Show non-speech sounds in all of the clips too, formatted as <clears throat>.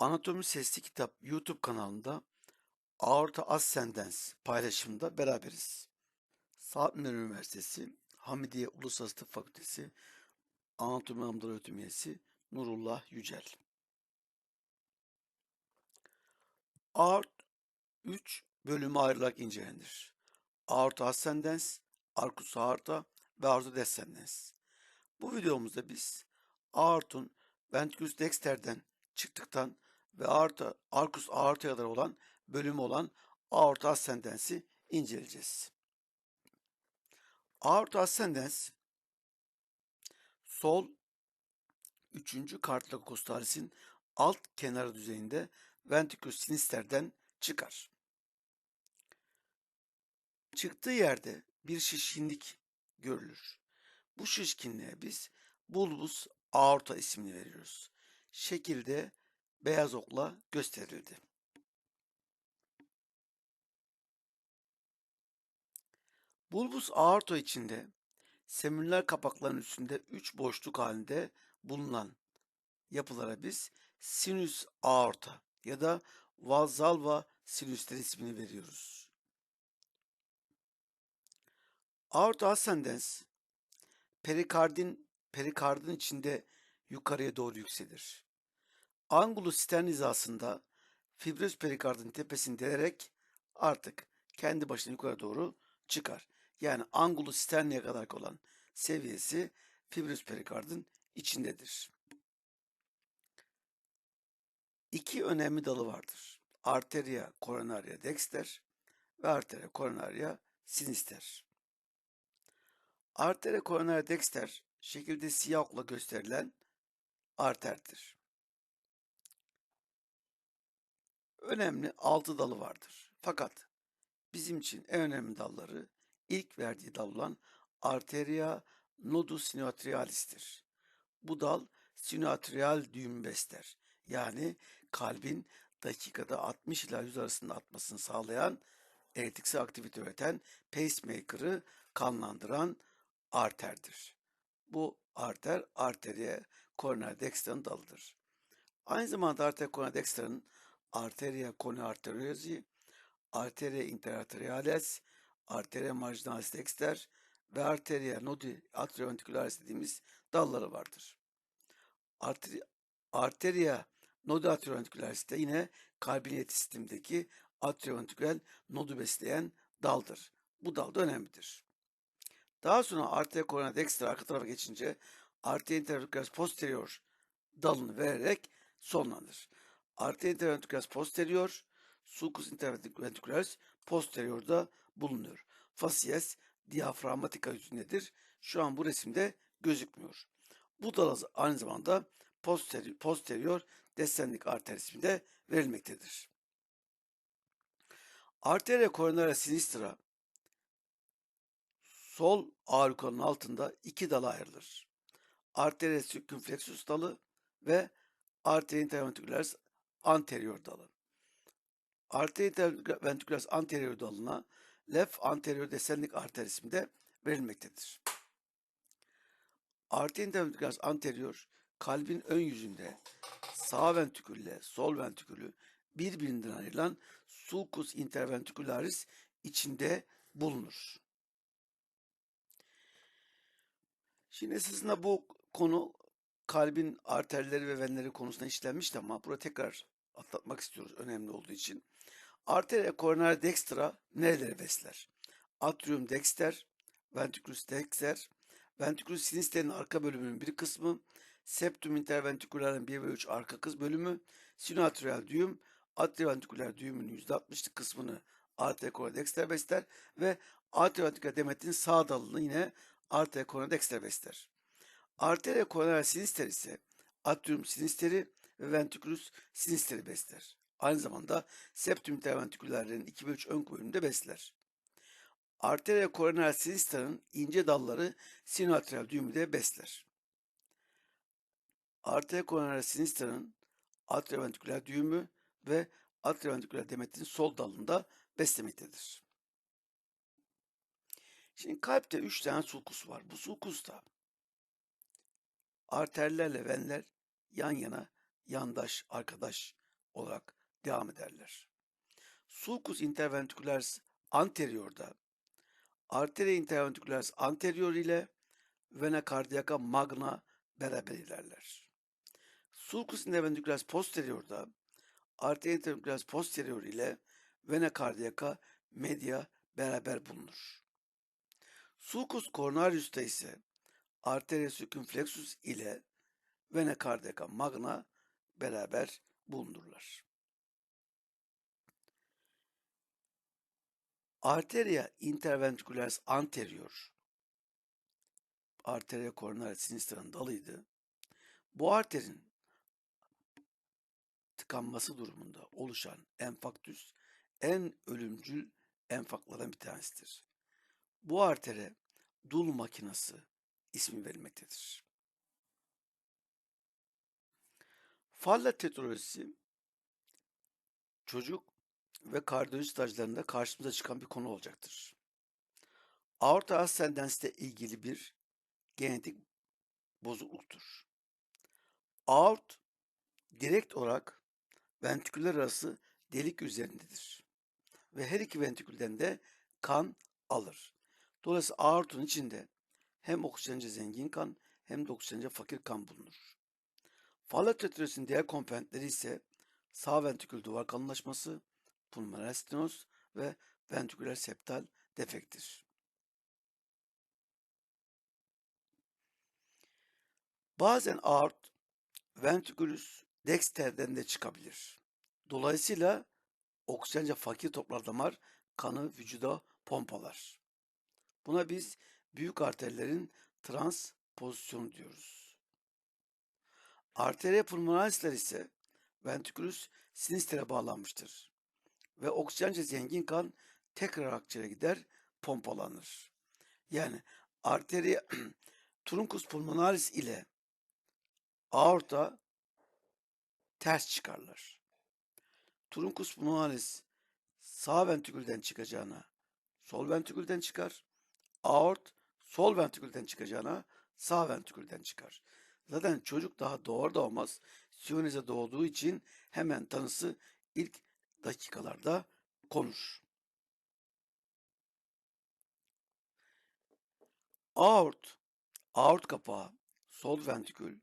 Anatomi Sesli Kitap YouTube kanalında Aorta Ascendens paylaşımında beraberiz. Saat Üniversitesi Hamidiye Uluslararası Tıp Fakültesi Anatomi Amdalı Öğretim Üyesi Nurullah Yücel. Aort 3 bölüme ayrılarak incelenir. Aorta Ascendens, Arcus Aorta ve Aorta Descendens. Bu videomuzda biz aortun ventricus dexter'den çıktıktan ve aorta, arcus aorta'ya kadar olan bölümü olan aorta ascendensi inceleyeceğiz. Aorta ascendens sol 3. kartilak costalis'in alt kenarı düzeyinde ventricus sinister'den çıkar. Çıktığı yerde bir şişkinlik görülür. Bu şişkinliğe biz bulbus aorta ismini veriyoruz. Şekilde beyaz okla gösterildi. Bulbus aorta içinde seminer kapaklarının üstünde üç boşluk halinde bulunan yapılara biz sinüs aorta ya da valsalva sinüsler ismini veriyoruz. Aorta ascendens perikardin perikardın içinde yukarıya doğru yükselir. Angulus stern hizasında fibröz perikardın tepesini delerek artık kendi başına yukarı doğru çıkar. Yani angulus sterniye kadar olan seviyesi fibröz perikardın içindedir. İki önemli dalı vardır. Arteria coronaria dexter ve arteria coronaria sinister. Arteria coronaria dexter şekilde siyah okla gösterilen arterdir. Önemli altı dalı vardır. Fakat bizim için en önemli dalları ilk verdiği dal olan arteria nodus sinoatrialis'tir. Bu dal sinoatrial düğüm besler. Yani kalbin dakikada 60 ila 100 arasında atmasını sağlayan elektriksel aktivite üreten pacemaker'ı kanlandıran arterdir. Bu arter arteriye koroner dextranın dalıdır. Aynı zamanda arteria koroner dextranın arteria conoarteriosi, arteria interarteriales, arteria marginalis dexter ve arteria nodi atrioventricularis dediğimiz dalları vardır. Arteri, arteria nodi atrioventricularis de yine kalbin yeti sistemindeki atrioventriküler nodu besleyen daldır. Bu dal da önemlidir. Daha sonra arteria coronaria dexter arka tarafa geçince arteria interventricularis posterior dalını vererek sonlanır. Arteria interventricularis posterior, sulcus interventricularis posteriorda bulunuyor. Facies diyafragmatika yüzündedir. Şu an bu resimde gözükmüyor. Bu dal aynı zamanda posterior, posterior descending arter isminde verilmektedir. Arteria coronaria sinistra sol aurikulun altında iki dala ayrılır. Arteria circumflexus dalı ve arteria interventricularis anterior dalı. Arteria interventricularis anterior dalına left anterior descending arter isminde verilmektedir. Arteria interventricularis anterior kalbin ön yüzünde sağ ventrikülle sol ventrikülü birbirinden ayrılan sulcus interventricularis içinde bulunur. Şimdi sizinle bu konu kalbin arterleri ve venleri konusunda işlenmişti ama burada tekrar atlatmak istiyoruz önemli olduğu için. Arteria coronaria dextra nereleri besler? Atrium dexter, ventriculus dexter, ventriculus sinister'in arka bölümünün bir kısmı, septum interventricularin 1 ve 3 arka kız bölümü, sinoatrial düğüm, atrioventriküler düğümünün %60'lık kısmını arteria coronaria dexter besler ve atrioventriküler demetin sağ dalını yine arteria coronaria dexter besler. Arteria coronaria sinister ise atrium sinisteri ve ventriculus sinisteri besler. Aynı zamanda septum interventrikülerlerin 2 ve 3 ön bölümünde besler. Arteria coronaria sinister'ın ince dalları sinoatrial düğümü de besler. Arteria coronaria sinister'ın atrioventriküler düğümü ve atrioventriküler demetin sol dalında beslemektedir. Şimdi kalpte 3 tane sulkus var. Bu sulkusta arterlerle venler yan yana, yandaş, arkadaş olarak devam ederler. Sulcus interventricularis anterior'da arteria interventricularis anterior ile vena cardiaca magna beraber ilerler. Sulcus interventricularis posterior'da arteria interventricularis posterior ile vena cardiaca media beraber bulunur. Sulcus coronarius'ta ise arteria circumflexus ile vena cardiaca magna beraber bulunurlar. Arteria interventricularis anterior arteria coronaris sinistra'nın dalıydı. Bu arterin tıkanması durumunda oluşan enfaktüs en ölümcül enfaklardan bir tanesidir. Bu artere dul makinası ismi verilmektedir. Falla tetrolojisi çocuk ve kardiyoloji stajlarında karşımıza çıkan bir konu olacaktır. Aorta ascendensle ilgili bir genetik bozukluktur. Aort direkt olarak ventriküller arası delik üzerindedir. Ve her iki ventrikülden de kan alır. Dolayısıyla aortun içinde hem oksijence zengin kan hem de oksijence fakir kan bulunur. Fallat tetrasinin diğer komponentleri ise sağ ventrikül duvar kalınlaşması, pulmoner stenoz ve ventriküler septal defektir. Bazen aort ventriculus dexter'den de çıkabilir. Dolayısıyla oksijence fakir toplar damar kanı vücuda pompalar. Buna biz büyük arterlerin transpozisyonu diyoruz. Arteria pulmonalisler ise ventriculus sinistere bağlanmıştır ve oksijence zengin kan tekrar akciğere gider, pompalanır. Yani arteria <clears throat> truncus pulmonalis ile aorta ters çıkarlar. Truncus pulmonalis sağ ventrikülden çıkacağına sol ventrikülden çıkar. Aort sol ventrikülden çıkacağına sağ ventrikülden çıkar. Zaten çocuk daha doğar doğmaz siyonize doğduğu için hemen tanısı ilk dakikalarda konur. Aort, aort kapağı, sol ventrikül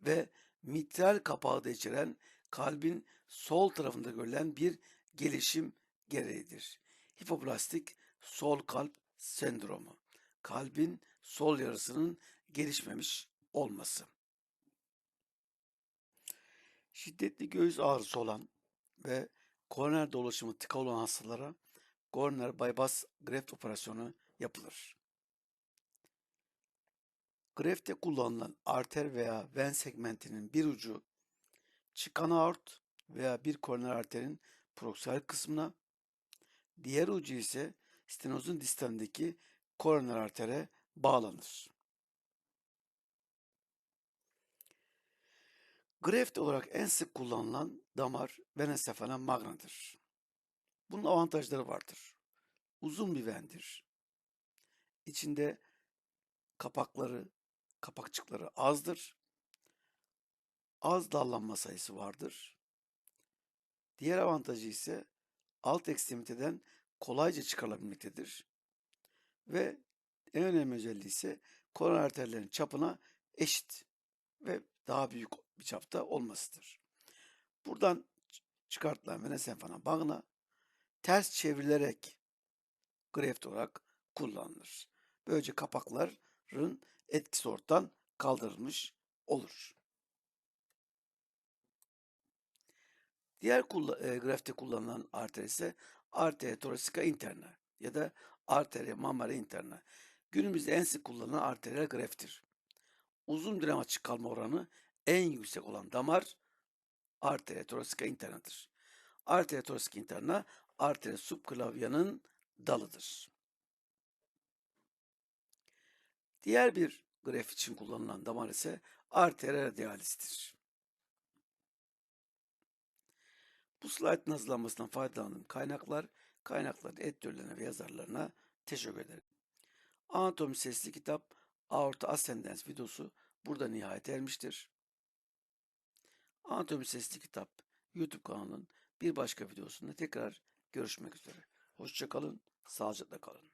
ve mitral kapağı da içeren kalbin sol tarafında görülen bir gelişim gereğidir. Hipoplastik sol kalp sendromu. Kalbin sol yarısının gelişmemiş olması. Şiddetli göğüs ağrısı olan ve koroner dolaşımı tıka olan hastalara koroner bypass greft operasyonu yapılır. Grefte kullanılan arter veya ven segmentinin bir ucu çıkan aort veya bir koroner arterin proksal kısmına, diğer ucu ise stenozun distalindeki koroner artere bağlanır. Greft olarak en sık kullanılan damar vena magnadır. Bunun avantajları vardır. Uzun bir vendir. İçinde kapakları, kapakçıkları azdır. Az dallanma sayısı vardır. Diğer avantajı ise alt ekstremiteden kolayca çıkarılabilmektedir. Ve en önemli özelliği ise koroner arterlerin çapına eşit ve daha büyük bir çapta olmasıdır. Buradan çıkartılan vena senfana bağına ters çevrilerek greft olarak kullanılır. Böylece kapakların etkisi ortadan kaldırılmış olur. Diğer e, grafte kullanılan arter ise arteria thoracica interna ya da arteria mammara interna. Günümüzde en sık kullanılan arteriyel greftir. Uzun dönem açık kalma oranı en yüksek olan damar arteria thoracica internadır. Arteria thoracica interna arteria subclavianın dalıdır. Diğer bir gref için kullanılan damar ise arteria radialis'tir. Bu slaytın hazırlanmasından faydalandığım kaynaklar, kaynakların editörlerine ve yazarlarına teşekkür ederim. Anatomi sesli kitap Aorta Ascendens videosu burada nihayet ermiştir. Anatomi sesli kitap YouTube kanalının bir başka videosunda tekrar görüşmek üzere. Hoşça kalın, sağlıcakla kalın.